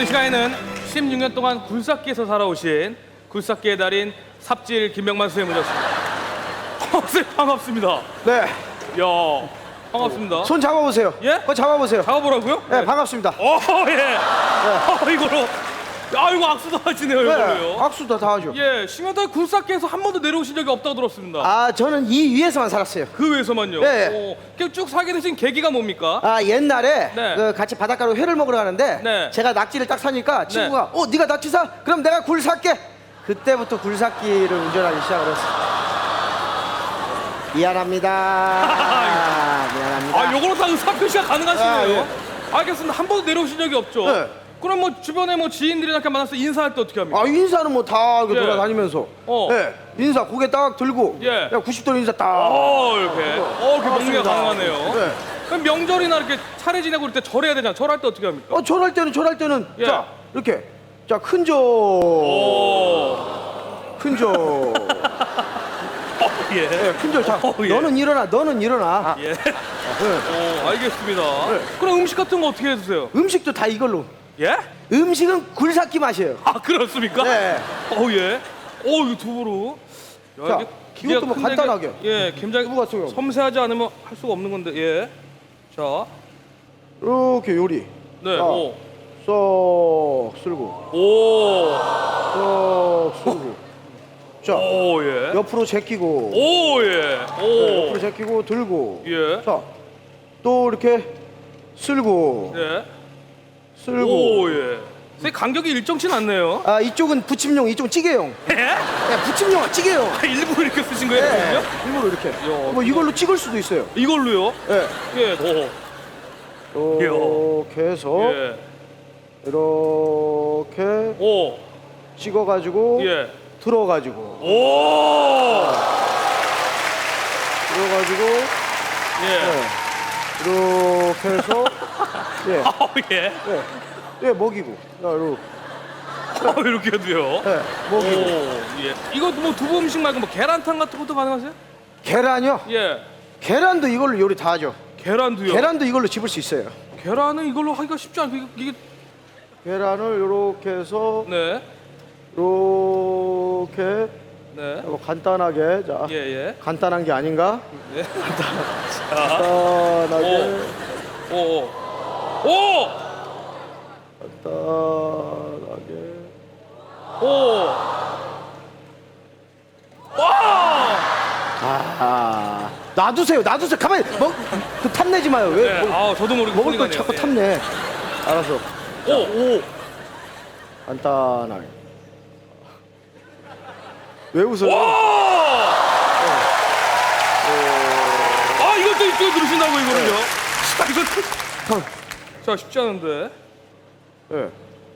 오늘 이 시간에는 16년 동안 굴삭기에서 살아오신 굴삭기의 달인 삽질 김병만 선생님 모셨습니다. 선생님 반갑습니다. 네, 야 반갑습니다. 손 잡아보세요. 예? 그거 잡아보세요. 잡아보라고요? 네, 반갑습니다. 어 예. 아 이거로. 야 이거 악수도 하시네요 네, 이걸로요. 악수도 다 하죠. 예, 싱어달 굴삭기에서 한 번도 내려오신 적이 없다고 들었습니다. 아, 저는 이 위에서만 살았어요. 그 외에서만요. 네. 어, 그쭉 사게 되신 계기가 뭡니까? 아, 옛날에 네. 그 같이 바닷가로 회를 먹으러 가는데 네. 제가 낙지를 딱 사니까 친구가 어, 네가 낙지 사? 그럼 내가 굴 살게. 그때부터 굴삭기를 운전하기 시작을 했어요. 미안합니다. 미안합니다. 아, 요거로 다 의사 표시가 가능하시네요. 아, 예. 알겠습니다. 한 번도 내려오신 적이 없죠. 네. 그럼 뭐 주변에 뭐 지인들이나 이렇게 만나서 인사할 때 어떻게 합니까? 아, 인사는 뭐 다 예. 돌아다니면서. 어. 네, 인사 고개 딱 들고. 예. 야, 90도 인사 딱. 어, 이렇게. 어, 이렇게 반갑습니다. 가능하네요. 네. 그럼 명절이나 이렇게 차례 지내고 그럴 때 절해야 되잖아. 절할 때 어떻게 합니까? 어, 절할 때는 절할 때는 예. 자, 이렇게. 자, 큰절. 오. 큰절. 예. 예, 큰절 자. 어, 예. 너는 일어나. 너는 일어나. 예. 예. 오, 알겠습니다. 네. 그럼 음식 같은 거 어떻게 해 드세요? 음식도 다 이걸로. 예? 음식은 굴삭기 맛이에요. 아, 그렇습니까? 네. 어, 예. 어, 이거 두부로. 야, 자, 기계가 이것도 뭐 큰데 간단하게. 이게- 예, 굉장히 두부 같은 거. 섬세하지 않으면 할 수가 없는 건데. 예. 자. 이렇게 요리. 네. 자, 오. 쏙 쓸고. 오. 쏙 쓸고. 자, 오, 예. 옆으로 제끼고. 오, 예. 네, 오. 옆으로 제끼고 들고. 예. 자, 또 이렇게 쓸고. 예. 쓸고. 오, 예. 선생님 간격이 일정치 않네요. 아, 이쪽은 부침용, 이쪽은 찌개용. 예? 네, 부침용, 찌개용. 일부러 이렇게 쓰신 거예요, 네, 선생님요? 일부러 이렇게. 야, 뭐 이걸로 찍을 수도 있어요. 이걸로요? 예. 예. 오. 이렇게 해서 예. 이렇게 오. 찍어가지고 예. 들어가지고 오. 들어가지고 예. 네. 이렇게 해서 예, 아, 예. 예, 예 먹이고 자, 이렇게 어, 이렇게 해도요. 예, 오, 먹이고 예. 이거 뭐 두부 음식 말고 뭐 계란탕 같은 것도 가능하세요? 계란요? 예. 계란도 이걸로 요리 다 하죠. 계란도요. 계란도 이걸로 집을 수 있어요. 계란은 이걸로 하기가 쉽지 않고 이게, 이게 계란을 이렇게 해서 네. 이렇게 네. 뭐 간단하게 자 예, 예. 간단한 게 아닌가? 네. 간단하게 오. 오. 오. 간단하게 오. 와! 아 놔두세요 놔두세요 가만히 먹그 탐내지 마요 왜 네. 뭐, 아, 저도 모르게 먹을 소리가 걸 자꾸 나네요. 탐내 알아서 예. 오, 오. 간단하게 왜 웃어요? 와! 아, 이것도 이쪽에 들으신다고 이거는요. 자, 이거 자, 쉽지 않은데. 예.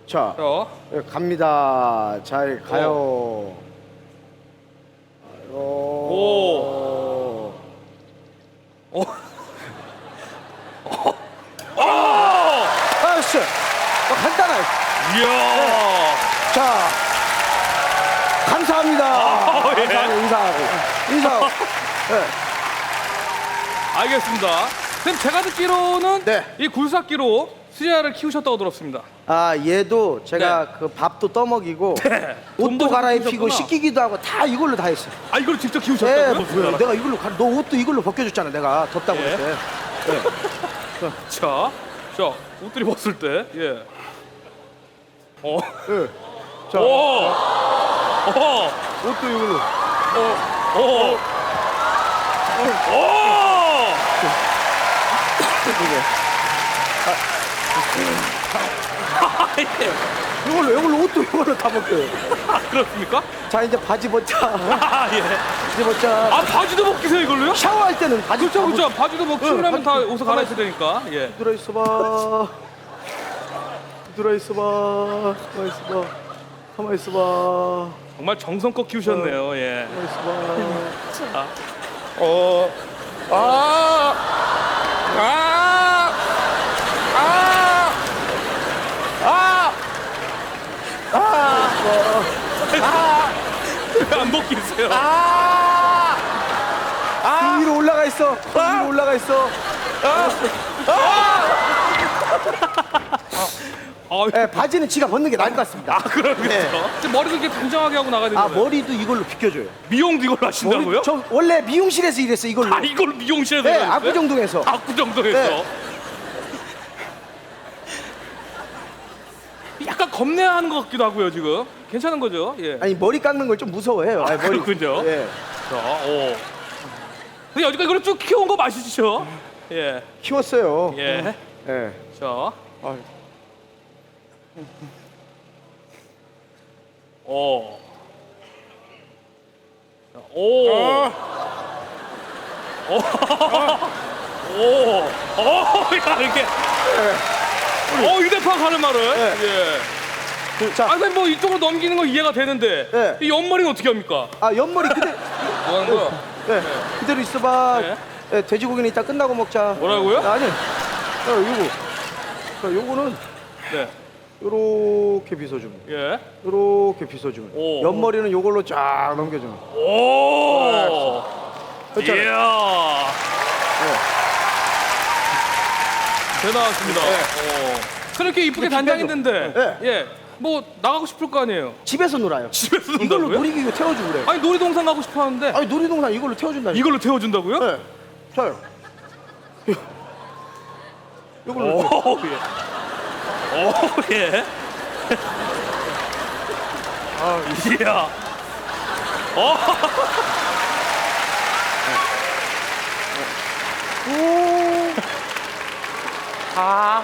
자 자. 예, 갑니다 잘 가요 오. 오. 오. 아! 아씨 어, 간단하게 이야. 자 감사합니다 아, 예. 감사하고 인사하고 인사하고 예. 알겠습니다. 선생님 제가 듣기로는 네. 이 굴삭기로 수제화를 키우셨다고 들었습니다. 아 얘도 제가 그 밥도 떠먹이고 네. 돈도 옷도 갈아입히고 키우셨구나. 씻기기도 하고 다 이걸로 다 했어요. 아 이걸 직접 네, 키우셨다고요? 뭐, 뭐야, 내가 이걸로 가, 너 옷도 이걸로 벗겨줬잖아. 내가 덥다고 예. 그랬을 때. 자, 자 옷들이 벗을 때, 예. 어, 예. 자, 오, 어, 옷도 이걸로. 어, 어, 오. 이거. 아, 예. 이걸로 이걸로 옷도 이걸로 다 벗겨요. 아, 그렇습니까? 자 이제 바지 벗자. 아, 예. 바지 벗자. 아 바지도 벗기세요 이걸로요? 샤워할 때는 바지 그렇죠, 다 그렇죠. 바지도 뭐 키우려면 네, 다 바지- 옷을 갈아입혀야 되니까. 예. 벗- 들어 있어봐. 들어 있어봐. 가만 있어봐. 가만 있어봐. 정말 정성껏 키우셨네요. 예. 가만 있어봐. 자, 어. 아. 아. 아. 아. 아. 왜 안 벗기세요? 아. 아. 위로 올라가 있어. 위로 올라가 있어. 아, 예, 바지는 지가 벗는 게 나을 것 같습니다. 아 그러겠죠. 네. 근데 머리도 이렇게 단정하게 하고 나가야 되는 아 거예요. 머리도 이걸로 비껴줘요. 미용도 이걸로 하신다고요? 머리, 저 원래 미용실에서 일했어 이걸로. 아 이걸 미용실에서 네, 하셨어요? 압구정동에서. 압구정동에서. 네. 약간 겁내하는 것 같기도 하고요 지금. 괜찮은 거죠? 예. 아니 머리 깎는 걸 좀 무서워해요. 아니, 머리. 그렇군요. 예. 자, 오. 근데 여지까지 이걸 쭉 키워온 거 맞으시죠? 예. 키웠어요. 예. 예. 자. 아유. 오. 자, 오. 오. 오. 오. 야, 이렇게. 어, 휴대폰 하는 말을. 예. 그, 자, 아, 근데 뭐 이쪽으로 넘기는 건 이해가 되는데. 네. 이 옆머리는 어떻게 합니까? 아 옆머리 그대, 뭐 하는 거야? 예, 그대로 있어봐. 네. 예, 돼지고기는 이따 끝나고 먹자. 뭐라고요? 아니, 어, 요거, 자, 요거는 네. 요렇게 빗어주면, 예. 요렇게 빗어주면. 오. 옆머리는 요걸로 쫙 넘겨주면. 오. 그렇죠. 이야. 네. 어. 그렇게 이쁘게 단장했는데, 네. 예, 뭐 나가고 싶을 거 아니에요. 집에서 놀아요. 집에서 이걸로 논다고요? 놀이기구 태워주고 그래. 아니 놀이동산 가고 싶어 하는데 아니 놀이동산 이걸로 태워준다니까. 이걸로 태워준다고요? 네. 자요. 이렇게. 오 예. 오 예. 아 이야. 어. 오. 아.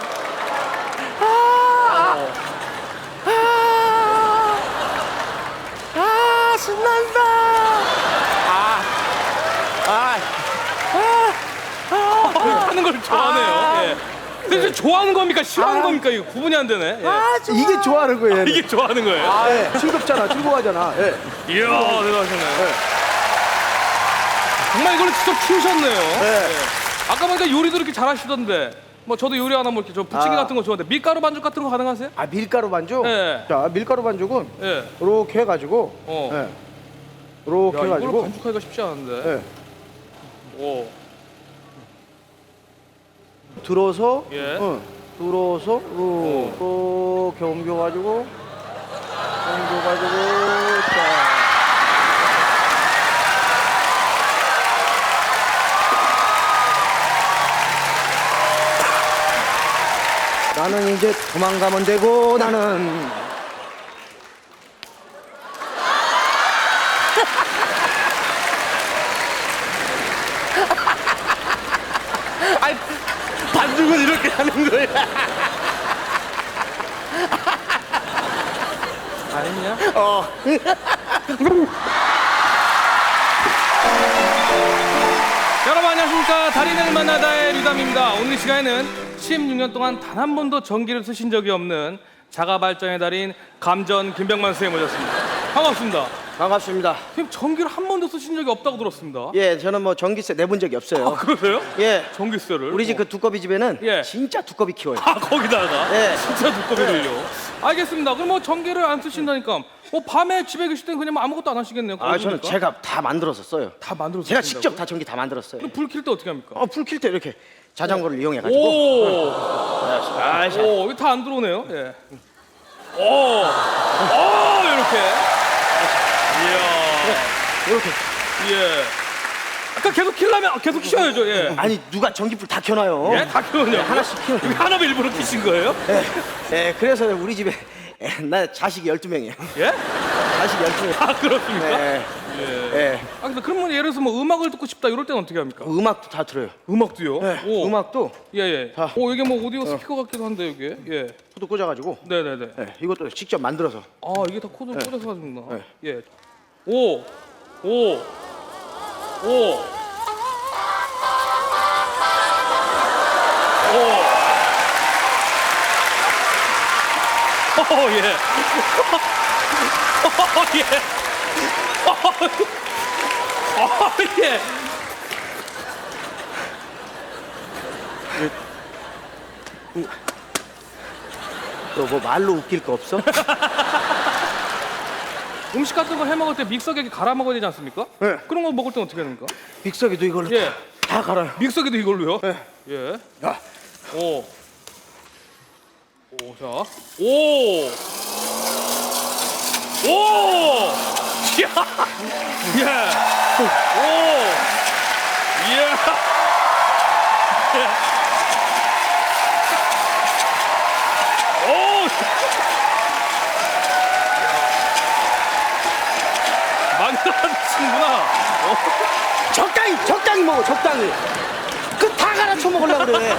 아 신난다. 아. 아. 좋아하네요. 아. 예. 근데 이제 좋아하는 겁니까 싫어하는 아. 겁니까 이거 구분이 안 되네. 예. 아 좋아. 이게 좋아하는 거예요. 얘는. 이게 좋아하는 거예요. 아, 예. 즐겁잖아. 즐거워하잖아. 예. 이야 대단하시네. 정말 이걸 직접 키우셨네요. 네. 예. 아까 보니까 요리도 이렇게 잘하시던데 뭐 저도 요리 하나 뭐 이렇게 저 부치기 아. 같은 거 좋아하는데 밀가루 반죽 같은 거 가능하세요? 아 밀가루 반죽. 네. 자 밀가루 반죽은 예. 이렇게 해가지고. 어. 예. 이렇게 야, 이걸 해가지고. 반죽하기가 쉽지 않은데. 예. 오. 들어서. 예. 응. 들어서 이렇게 옮겨가지고. 옮겨가지고. 자. 나는 이제 도망가면 되고 나는 아니 반죽은 이렇게 하는 거야. 아니냐? 어. 여러분 안녕하십니까 달인을 만나다의 류담입니다 오늘 이 시간에는 16년 동안 단 한 번도 전기를 쓰신 적이 없는 자가 발전의 달인 감전 김병만 선생님 모셨습니다 반갑습니다 반갑습니다. 선생님 전기를 한 번도 쓰신 적이 없다고 들었습니다 예, 저는 뭐 전기세 내본 적이 없어요. 아 그러세요? 예, 전기세를 우리 집 그 두꺼비 집에는 예. 진짜 두꺼비 키워요. 아 거기다가 예. 진짜 두꺼비를요 알겠습니다 그럼 뭐 전기를 안 쓰신다니까 뭐 밤에 집에 계실 땐 그냥 뭐 아무것도 안 하시겠네요 아, 저는 거기니까? 제가 다 만들어서 써요. 다 만들어서 제가 쓰신다고요? 직접 다 전기 다 만들었어요. 불 킬 때 어떻게 합니까? 어, 불 킬 때 이렇게 자전거를 이용해 가지고. 오 아, 자. 오, 이거 다 안 들어오네요. 예. 오, 오, 이렇게. 이렇게. 예. 아까 계속 키려면 계속 키셔야죠. 예. 아니 누가 전기불 다 켜놔요. 예, 다 키우냐? 하나씩 키우는 이거 하나만 일부러 키신 거예요? 예, 예, 그래서 우리 집에 예, 나 자식이 12명이에요. 예? 자식이 12명. 아 그렇습니까? 예, 예. 예. 아 근데 그러면 예를 들어서 뭐 음악을 듣고 싶다 이럴 때는 어떻게 합니까? 음악도 다 들어요. 음악도요? 예, 오. 음악도 예, 예. 자. 오, 이게 뭐 오디오 스피커 같기도 한데 이게. 예. 코드 꽂아가지고 네, 네, 네. 예, 이것도 직접 만들어서 아, 이게 다 코드 꽂아서 하는구나. 네. 예. 오, 오, 오. 오. 어, 예. 어, 예. 어, 어, 예. 너 뭐 말로 웃길 거 없어? 음식 같은 거 해 먹을 때 믹서기에 갈아 먹어야 되지 않습니까? 네. 그런 거 먹을 때 어떻게 합니까? 믹서기도 이걸로 예. 다, 다 갈아요. 믹서기도 이걸로요? 네. 예. 야, 오. 오, 자. 오! 오! 야! 예! 오! 예! 나가시는구나. 적당히 적당히 먹어 적당히 그 다 갈아쳐 먹으려고 그래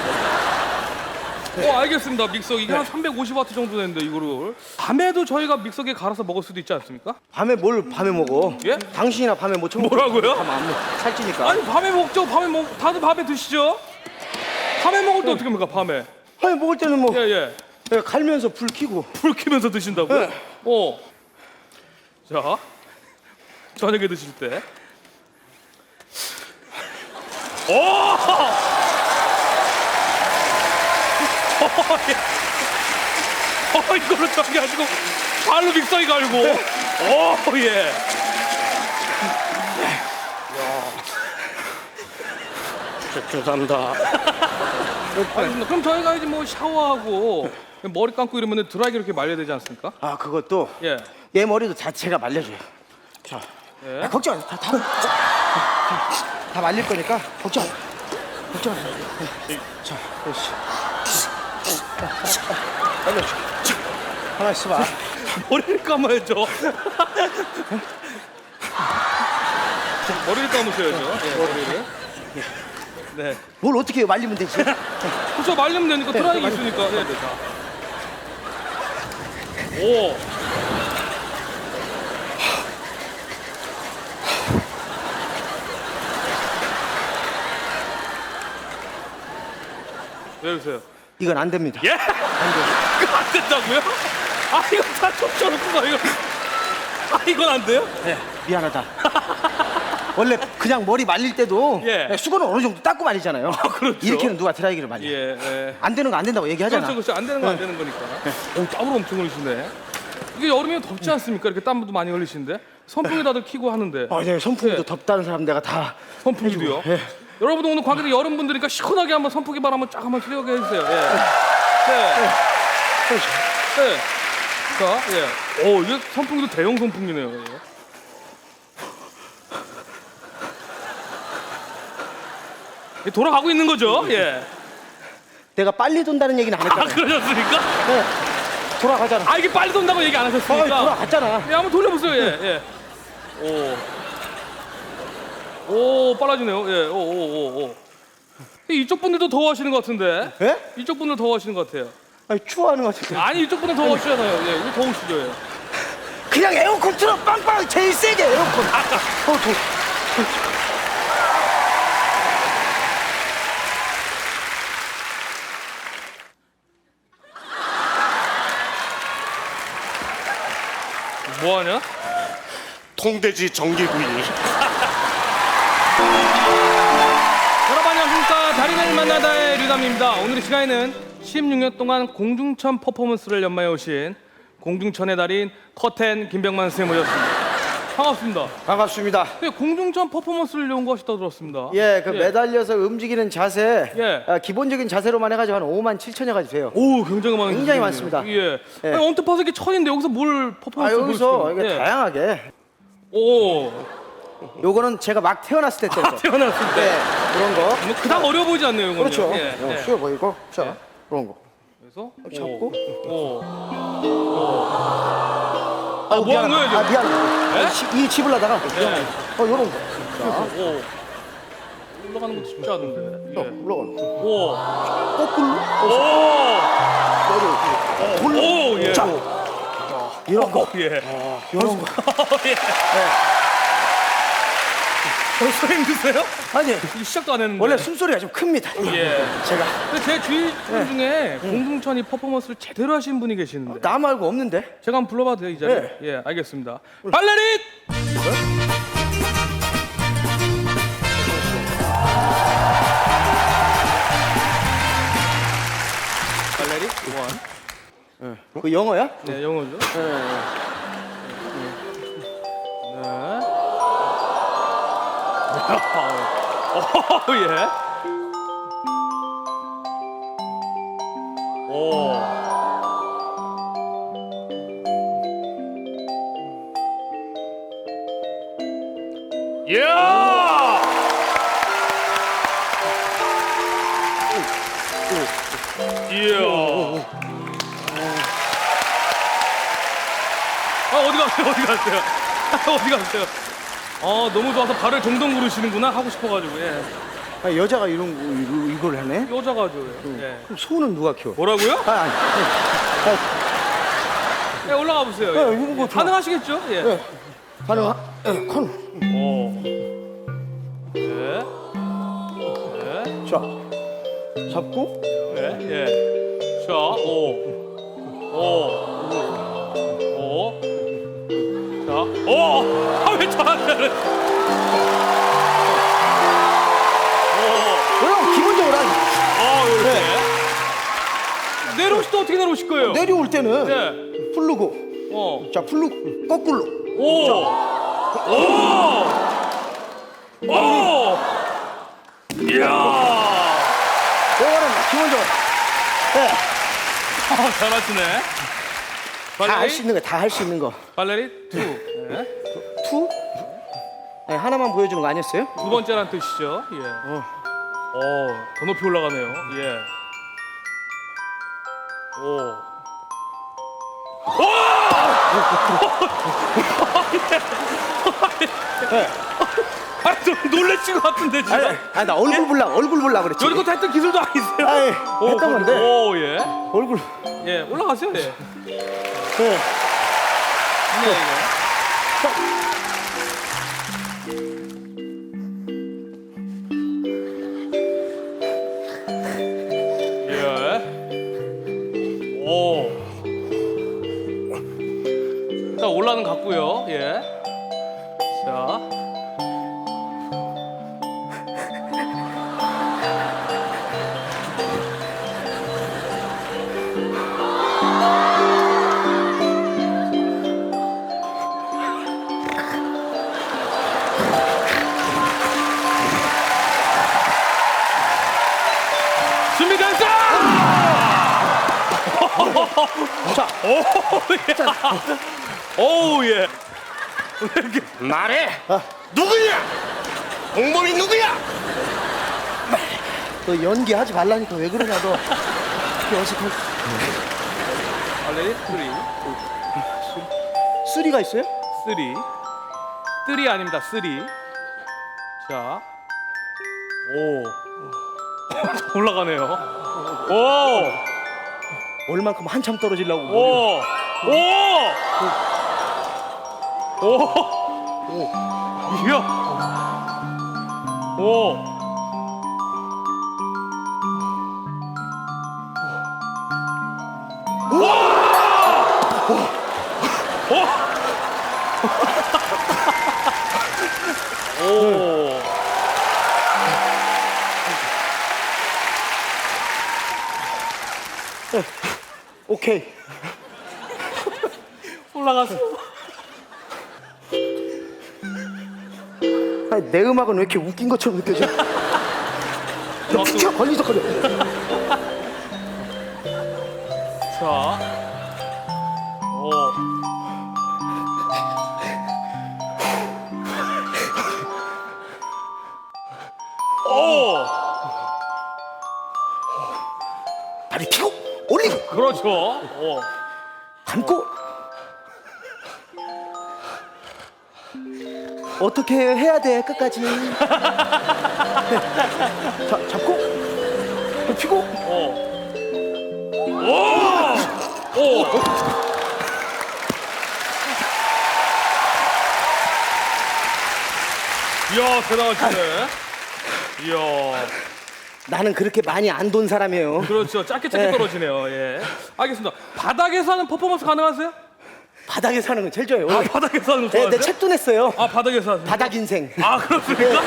어, 알겠습니다. 믹서기. 이게 한 350와트 정도 되는데, 이거를. 밤에도 저희가 믹서기에 갈아서 먹을 수도 있지 않습니까? 밤에 뭘 밤에 먹어 예? 당신이나 밤에 뭐 처먹 뭐라고요? 밤에 안 먹, 살찌니까 아니, 밤에 먹죠. 밤에 먹, 다들 밤에 드시죠? 밤에 먹을 때 어떻게 합니까, 밤에? 밤에 먹을 때는 뭐 예, 예. 예, 갈면서 불 켜고 불 켜면서 드신다고요? 네. 어. 자, 저녁에 드실 때. 오! 어, 예. 어, 이거를 저기 가지고 발로 믹서기 갈고. 오, 예. 죄송합니다 알겠습니다. 그럼 저희가 이제 뭐 샤워하고 머리 감고 이러면 드라이기 이렇게 말려야 되지 않습니까? 아 그것도 예. 얘 머리도 자체가 말려줘요 자 예. 아, 걱정 안 해. 다, 다, 다, 다 말릴 거니까 걱정 안 해. 걱정 안 해. 자, 그렇지. 자, 하나 있어봐. 머리를 감아야죠. 머리를 감으셔야죠. 예, 머리를. 네. 뭘 어떻게 해요? 말리면 되지. 그렇죠. 말리면 되니까 드라이기 있으니까. 네, 네. 자. 오. 왜 그러세요? 이건 안 됩니다. 예? 그거 안 된다고요? 아 이거 다 쫓겨놓고 이거 아 이건 안 돼요? 네, 미안하다. 원래 그냥 머리 말릴 때도 예. 네, 수건은 어느 정도 닦고 말리잖아요. 그렇죠. 이렇게는 누가 드라이기를 말려. 예, 예. 안 되는 거 안 된다고 얘기하잖아. 그렇죠, 그렇죠. 안 되는 거안 되는 거니까. 오, 땀을 엄청 흘리시네. 이게 여름이면 덥지 않습니까? 이렇게 땀도 많이 흘리시는데 선풍기 다들 켜고 하는데 아, 네, 선풍기도 예. 덥다는 사람 내가 다 선풍기도요. 예. 여러분도 오늘 관객들 여름 분들이니까 시원하게 한번 선풍기 바람 한번 쫙 한번 쐬게 해주세요. 예. 네. 네. 자, 예. 오, 이게 선풍기도 대형 선풍기네요. 예. 이게 돌아가고 있는 거죠? 예. 내가 빨리 돈다는 얘기는 안 아, 했잖아. 그러셨습니까? 네, 돌아가잖아. 아, 이게 빨리 돈다고 얘기 안 아, 하셨습니까? 돌아갔잖아. 예, 한번 돌려보세요. 예, 예. 오. 오, 빨라지네요. 예, 오, 오, 오, 오. 이쪽 분들도 더워하시는 것 같은데. 예? 이쪽 분들 더워하시는 것 같아요. 아니, 추워하는 것 같은데. 아니, 이쪽 분들 더워하시잖아요. 예, 이거 더우시죠. 예. 그냥 에어컨 틀어 빵빵 제일 세게 에어컨. 아까. 어, 더. 뭐 하냐? 통돼지 전기구이. 여러분 안녕하십니까. 달인을 만나다의 류담입니다. 오늘 이 시간에는 16년 동안 공중천 퍼포먼스를 연마해 오신 공중천의 달인 커텐 김병만 선생님 모셨습니다. 반갑습니다. 반갑습니다. 네, 공중천 퍼포먼스를 연구하셨다고 들었습니다. 예, 그 매달려서 움직이는 자세, 예. 아, 기본적인 자세로만 해가지고 한 5만 7천여 가지 돼요. 오, 굉장히 많은 굉장히. 많습니다. 예. 예. 아니, 언뜻 봐서 이게 천인데 여기서 뭘 아, 퍼포먼스 여기서 이게 예. 다양하게. 오, 요거는 제가 막 태어났을 때 때죠. 태어났을 때. 네, 그런 거. 뭐 그닥 어려워 보이지 않네요, 이거는. 그렇죠. 예, 어, 예. 쉬워 보이고. 자, 그런 거. 그래서 잡고. 오. 아, 뭐 하는 거예요, 아? 미안해. 예? 아, 시- 이 집을라다가. 예. 어, 요런 거. 자, 오. 올라가는 것도 쉽지 않은데. 어, 예. 올라가는 거. 오. 거꾸로. 오. 머리. 오, 예. 자, 이런 거. 오, 예. 이런 거. 예. 벌써 힘드세요? 아니, 시작도 안 했는데. 원래 숨소리가 좀 큽니다. 예. 제가. 근데 제 주위 분 중에 공중천이 퍼포먼스를 제대로 하시는 분이 계시는데 나 말고 없는데? 제가 한번 불러봐도 돼요 이 자리에? 네. 예, 알겠습니다. 발레린! 발레린 원. 그 영어야? 네, 영어죠. 네. 네. 오, 예. 오. 예. 예. 아 어디 갔어요? 어디 갔어요? 어디 갔어요? 어 너무 좋아서 발을 동동 구르시는구나 하고 싶어가지고 예. 아, 여자가 이런 거 이거, 이걸 하네? 여자가 줘요. 예. 그럼 소는 누가 키워? 뭐라고요? 아, 아니. 예, 올라가 보세요. 예, 예. 이런 거 좋아. 가능하시겠죠? 예. 예. 가능하? 예, 컨. 오. 예. 예. 자, 잡고. 예. 예. 자, 오. 오. 오. 자, 오. 아, 왜 저한테는? 오. 그럼 기본적으로 한- 어, 이렇게. 내려오실 때 어떻게 내려오실 거예요? 내려올 때는 네. 풀르고. 어. 자, 풀르 거꾸로. 오. 오. 오. 이야. 이거는 기본적으로. 예. 아, 잘하시네. 다 할 수 있는 거, 다 할 수 있는 거. 발레리 두. 예. 투? 네, 하나만 보여주는 거 아니었어요? 두 번째란 뜻이죠. 예. 어. 어, 더 높이 올라가네요. 예. 오. 오! 아, 좀 놀래신 것 같은데 지금. 아니, 아니 나 얼굴 볼라, 얼굴 볼라 그랬지. 여기서 했던 기술도 아니세요? 오, 했던 건데. 오, 예. 얼굴. 예, 올라가세요. 예. 네. 네, 이거. 예. 오. 일단 올라는 갔고요. 예. 자, 오우 예. 말해. 누구냐? 공범이 누구야? 너 연기하지 말라니까 왜 그러냐 너. 이렇게 어색한. 발레리 쓰리 쓰리가 있어요? 쓰리 쓰리 아닙니다 쓰리 자 오. 올라가네요. 오. 얼만큼 한참 떨어지려고. 오. 오. 오. 오. 이야. 오. 오. 오 케이. 올라갔어. 아니, 내 음악은 왜 이렇게 웃긴 것처럼 느껴져? 너 비켜 걸리적거려. 자. 오. 오. 그렇죠. 오. 감고. 어떻게 해야 돼 끝까지? 자 잡고 또 피고 오. 오. 오. 이야 대단하시네. 이야. 나는 그렇게 많이 안 돈 사람이에요. 그렇죠. 짧게 짧게 네. 떨어지네요. 예. 알겠습니다. 바닥에서 하는 퍼포먼스 가능하세요? 바닥에 사는 건 제일 좋아요. 아 바닥에서 하는 거 네, 좋아하세요? 내 책도 냈어요. 아 바닥에서 하세요? 바닥 인생. 아 그렇습니까?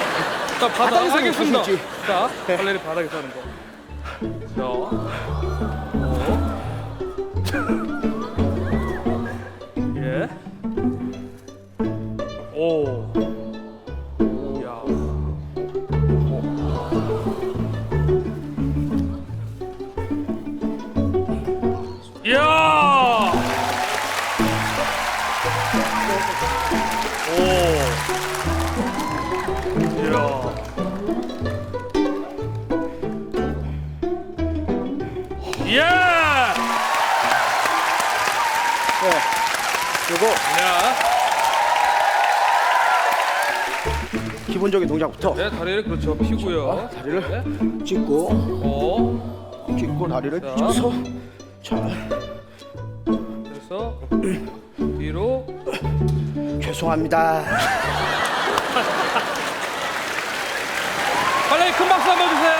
자 바닥 바닥에서 하겠습니다. 자 네. 발레리 바닥에서 하는 거. 자. 오. 예. 오. 이야. 오. 이야. 예! 요거 야, 기본적인 동작부터 네, 다리를 그렇죠. 피고요. 다리를 네. 찢고 어, 찢고 다리를 자. 찢어서 자 그래서 뒤로. 죄송합니다. 빨리 큰 박수 한번 주세요.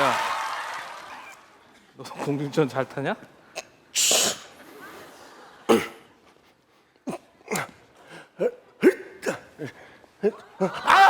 야, 너 공중전 잘 타냐? 아!